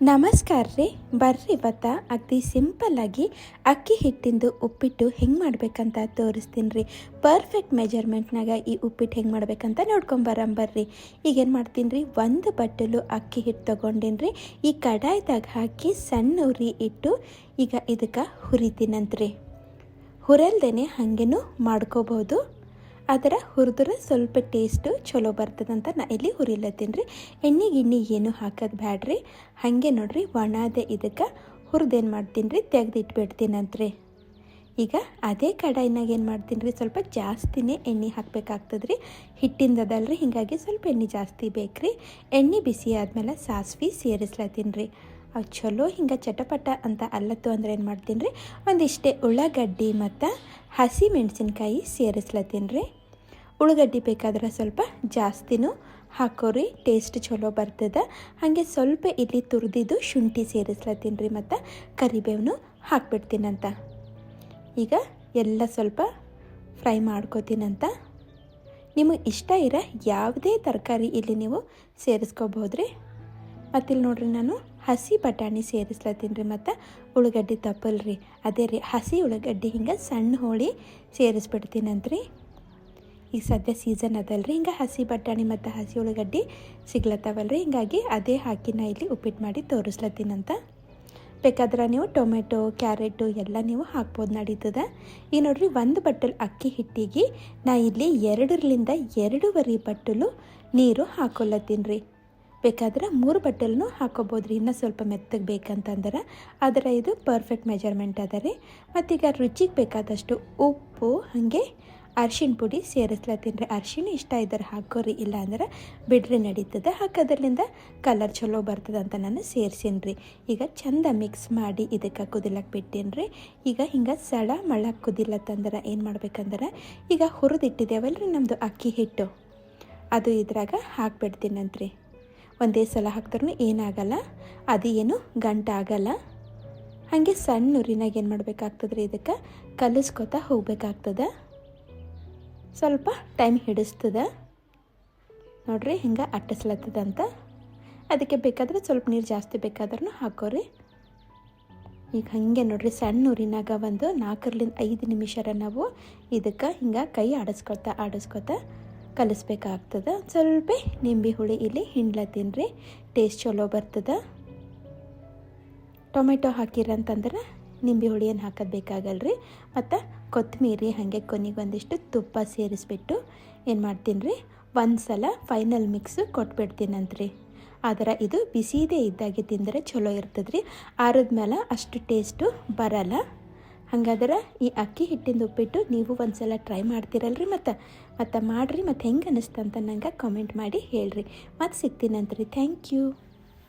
ನಮಸ್ಕಾರ ರೀ. ಬರ್ರಿ ಭತ್ತ ಅಗದಿ ಸಿಂಪಲ್ಲಾಗಿ ಅಕ್ಕಿ ಹಿಟ್ಟಿಂದು ಉಪ್ಪಿಟ್ಟು ಹೆಂಗೆ ಮಾಡ್ಬೇಕಂತ ತೋರಿಸ್ತೀನಿ ರೀ. ಪರ್ಫೆಕ್ಟ್ ಮೆಜರ್ಮೆಂಟ್ನಾಗ ಈ ಉಪ್ಪಿಟ್ಟು ಹೆಂಗೆ ಮಾಡ್ಬೇಕಂತ ನೋಡ್ಕೊಂಬರಂಬರ್ರಿ ಈಗೇನು ಮಾಡ್ತೀನಿ ರೀ, ಒಂದು ಬಟ್ಟಲು ಅಕ್ಕಿ ಹಿಟ್ಟು ತೊಗೊಂಡಿನಿ ರೀ, ಈ ಕಡಾಯ್ದಾಗ ಹಾಕಿ ಸಣ್ಣ ಉರಿ ಇಟ್ಟು ಈಗ ಇದಕ್ಕೆ ಹುರಿತೀನಂತ್ರಿ ಹುರಲ್ದೇ ಹಾಗೇನೂ ಮಾಡ್ಕೋಬೋದು ಅದರ ಹುರಿದ್ರೆ ಸ್ವಲ್ಪ ಟೇಸ್ಟು ಚಲೋ ಬರ್ತದಂತ ನಾ ಇಲ್ಲಿ ಹುರಿಲತ್ತೀನಿ ರೀ. ಎಣ್ಣೆ ಗಿಣ್ಣಿ ಏನು ಹಾಕೋದು ಬ್ಯಾಡ್ರಿ. ಹಾಗೆ ನೋಡ್ರಿ ಒಣದೆ ಇದಕ್ಕೆ ಹುರಿದೇನು ಮಾಡ್ತೀನಿ ರೀ ತೆಗೆದಿಟ್ಬಿಡ್ತೀನಂತ್ರಿ ಈಗ ಅದೇ ಕಡಾಯಿನಾಗ ಏನು ಮಾಡ್ತೀನಿ ರೀ, ಸ್ವಲ್ಪ ಜಾಸ್ತಿನೇ ಎಣ್ಣೆ ಹಾಕ್ಬೇಕಾಗ್ತದೆ ರೀ. ಹಿಟ್ಟಿಂದದಲ್ರಿ ಹೀಗಾಗಿ ಸ್ವಲ್ಪ ಎಣ್ಣೆ ಜಾಸ್ತಿ ಬೇಕು ರೀ ಎಣ್ಣೆ ಬಿಸಿ ಆದಮೇಲೆ ಸಾಸ್ವಿ ಸೇರಿಸ್ಲತ್ತೀನಿ ರೀ. ಅವು ಚಲೋ ಹಿಂಗೆ ಚಟಪಟ ಅಂತ ಅಲ್ಲತ್ತು ಅಂದ್ರೆ ಏನು ಮಾಡ್ತೀನಿ ರೀ ಒಂದಿಷ್ಟೇ ಉಳ್ಳಾಗಡ್ಡಿ ಮತ್ತು ಹಸಿ ಮೆಣಸಿನ್ಕಾಯಿ ಸೇರಿಸ್ಲತ್ತೀನಿ ರೀ ಉಳ್ಳಾಗಡ್ಡಿ ಬೇಕಾದ್ರೆ ಸ್ವಲ್ಪ ಜಾಸ್ತಿನೂ ಹಾಕೋರಿ ಟೇಸ್ಟ್ ಚಲೋ ಬರ್ತದೆ. ಹಾಗೆ ಸ್ವಲ್ಪ ಇಲ್ಲಿ ತುರಿದಿದ್ದು ಶುಂಠಿ ಸೇರಿಸ್ಲತ್ತೀನಿ ರೀ ಮತ್ತು ಕರಿಬೇವನು ಹಾಕ್ಬಿಡ್ತೀನಂತ. ಈಗ ಎಲ್ಲ ಸ್ವಲ್ಪ ಫ್ರೈ ಮಾಡ್ಕೋತೀನಂತ. ನಿಮಗೆ ಇಷ್ಟ ಇರೋ ಯಾವುದೇ ತರಕಾರಿ ಇಲ್ಲಿ ನೀವು ಸೇರಿಸ್ಕೋಬೋದ್ರಿ. ಮತ್ತಿಲ್ಲಿ ನೋಡ್ರಿ ನಾನು ಹಸಿ ಬಟಾಣಿ ಸೇರಿಸ್ಲತ್ತೀನಿ ರೀ ಮತ್ತು ಉಳ್ಳಾಗಡ್ಡಿ ತಪ್ಪಲ್ರಿ ಅದೇ ರೀ ಹಸಿ ಉಳ್ಳಾಗಡ್ಡಿ ಹಿಂಗೆ ಸಣ್ಣ ಹೋಳಿ ಸೇರಿಸ್ಬಿಡ್ತೀನಂತ್ರಿ. ಈಗ ಸದ್ಯ ಸೀಸನ್ ಅದಲ್ರಿ, ಹಿಂಗೆ ಹಸಿ ಬಟಾಣಿ ಮತ್ತು ಹಸಿ ಉಳ್ಳಾಗಡ್ಡಿ ಸಿಗ್ಲತ್ತವಲ್ರಿ. ಹಿಂಗಾಗಿ ಅದೇ ಹಾಕಿ ನಾ ಇಲ್ಲಿ ಉಪ್ಪಿಟ್ಟು ಮಾಡಿ ತೋರಿಸ್ಲತ್ತೀನಂತ. ಬೇಕಾದ್ರೆ ನೀವು ಟೊಮೆಟೊ, ಕ್ಯಾರೆಟು ಎಲ್ಲ ನೀವು ಹಾಕ್ಬೋದು ನಡೀತದೆ. ಈಗ ನೋಡ್ರಿ ಒಂದು ಬಟ್ಟಲು ಅಕ್ಕಿ ಹಿಟ್ಟಿಗೆ ನಾ ಇಲ್ಲಿ ಎರಡರಿಂದ ಎರಡೂವರೆ ಬಟ್ಟಲು ನೀರು ಹಾಕೊಲ್ಲತ್ತೀನಿ ರೀ. ಬೇಕಾದ್ರೆ ಮೂರು ಬಟ್ಟೆಲೂ ಹಾಕೋಬೋದು ರೀ. ಇನ್ನೂ ಸ್ವಲ್ಪ ಮೆತ್ತಗೆ ಬೇಕಂತಂದ್ರೆ. ಆದರೆ ಇದು ಪರ್ಫೆಕ್ಟ್ ಮೆಜರ್ಮೆಂಟ್ ಅದ ರೀ. ಮತ್ತೀಗ ರುಚಿಗೆ ಬೇಕಾದಷ್ಟು ಉಪ್ಪು, ಹಾಗೆ ಅರ್ಶಿಣ ಪುಡಿ ಸೇರಿಸ್ಲತ್ತೀನಿ ರೀ. ಅರ್ಶಿಣ ಇಷ್ಟ ಇದ್ದಾರೆ ಹಾಕೋರಿ ಇಲ್ಲ ಅಂದ್ರೆ ಬಿಡ್ರಿ ನಡೀತದೆ. ಹಾಕೋದ್ರಿಂದ ಕಲರ್ ಚಲೋ ಬರ್ತದೆ ಅಂತ ನಾನು ಸೇರ್ಸೀನಿ ರೀ. ಈಗ ಚಂದ ಮಿಕ್ಸ್ ಮಾಡಿ ಇದಕ್ಕೆ ಕುದಿಲಕ್ಕೆ ಬಿಟ್ಟೀನಿ ರೀ. ಈಗ ಹಿಂಗೆ ಸಳ ಮಳ ಕುದಿಲತ್ತಂದ್ರೆ ಏನು ಮಾಡ್ಬೇಕಂದ್ರೆ, ಈಗ ಹುರಿದಿಟ್ಟಿದ್ದೇವಲ್ಲ ರೀ ನಮ್ಮದು ಅಕ್ಕಿ ಹಿಟ್ಟು. ಅದು ಇದ್ರಾಗ ಹಾಕ್ಬಿಡ್ತೀನಂತ್ರಿ. ಒಂದೇ ಸಲ ಹಾಕ್ದ್ರೂ ಏನಾಗಲ್ಲ, ಅದು ಏನು ಗಂಟಾಗಲ್ಲ. ಹಾಗೆ ಸಣ್ಣ ಉರಿನಾಗ ಏನು ಮಾಡಬೇಕಾಗ್ತದ್ರಿ ಇದಕ್ಕೆ? ಕಲಿಸ್ಕೊತಾ ಹೋಗ್ಬೇಕಾಗ್ತದೆ. ಸ್ವಲ್ಪ ಟೈಮ್ ಹಿಡಿಸ್ತದೆ. ನೋಡ್ರಿ ಹಿಂಗೆ ಅಟ್ಟಿಸ್ಲತ್ತದಂತ. ಅದಕ್ಕೆ ಬೇಕಾದ್ರೆ ಸ್ವಲ್ಪ ನೀರು ಜಾಸ್ತಿ ಬೇಕಾದ್ರೂ ಹಾಕೋರಿ. ಈಗ ಹಾಗೆ ನೋಡ್ರಿ ಸಣ್ಣ ಉರಿನಾಗ ಒಂದು ನಾಲ್ಕರಿಂದ ಐದು ನಿಮಿಷರ ನಾವು ಇದಕ್ಕೆ ಹಿಂಗೆ ಕೈ ಆಡಿಸ್ಕೊತಾ ಆಡಿಸ್ಕೊತಾ ಕಲಿಸ್ಬೇಕಾಗ್ತದೆ. ಸ್ವಲ್ಪ ನಿಂಬೆ ಹುಳಿ ಇಲ್ಲಿ ಹಿಂಡ್ಲತ್ತೀನಿ ರೀ. ಟೇಸ್ಟ್ ಚಲೋ ಬರ್ತದೆ. ಟೊಮೆಟೊ ಹಾಕಿರಂತಂದ್ರೆ ನಿಂಬೆ ಹುಳಿ ಏನು ಹಾಕೋದು ಬೇಕಾಗಲ್ರಿ. ಮತ್ತು ಕೊತ್ತಂಬರಿ ಹಾಗೆ ಕೊನೆಗೆ ಒಂದಿಷ್ಟು ತುಪ್ಪ ಸೇರಿಸ್ಬಿಟ್ಟು ಏನು ಮಾಡ್ತೀನಿ ರೀ. ಒಂದು ಸಲ ಫೈನಲ್ ಮಿಕ್ಸು ಕೊಟ್ಬಿಡ್ತೀನಂತ್ರಿ. ಆದ್ರೆ ಇದು ಬಿಸಿದೇ ಇದ್ದಾಗೆ ತಿಂದರೆ ಚಲೋ ಇರ್ತದೆ ರೀ ಆರಿದ್ಮೇಲೆ ಅಷ್ಟು ಟೇಸ್ಟು ಬರಲ್ಲ. ಹಾಗಾದ್ರೆ ಈ ಅಕ್ಕಿ ಹಿಟ್ಟಿಂದ ಉಪ್ಪಿಟ್ಟು ನೀವು ಒಂದ್ಸಲ ಟ್ರೈ ಮಾಡ್ತೀರಲ್ರಿ ಮತ್ತು? ಮತ್ತು ಮಾಡಿರಿ ಮತ್ತು ಹೆಂಗೆ ಅನ್ನಿಸ್ತಂತ ನಂಗೆ ಕಾಮೆಂಟ್ ಮಾಡಿ ಹೇಳ್ರಿ. ಮತ್ತು ಸಿಗ್ತೀನಂತ್ರಿ ಥ್ಯಾಂಕ್ ಯು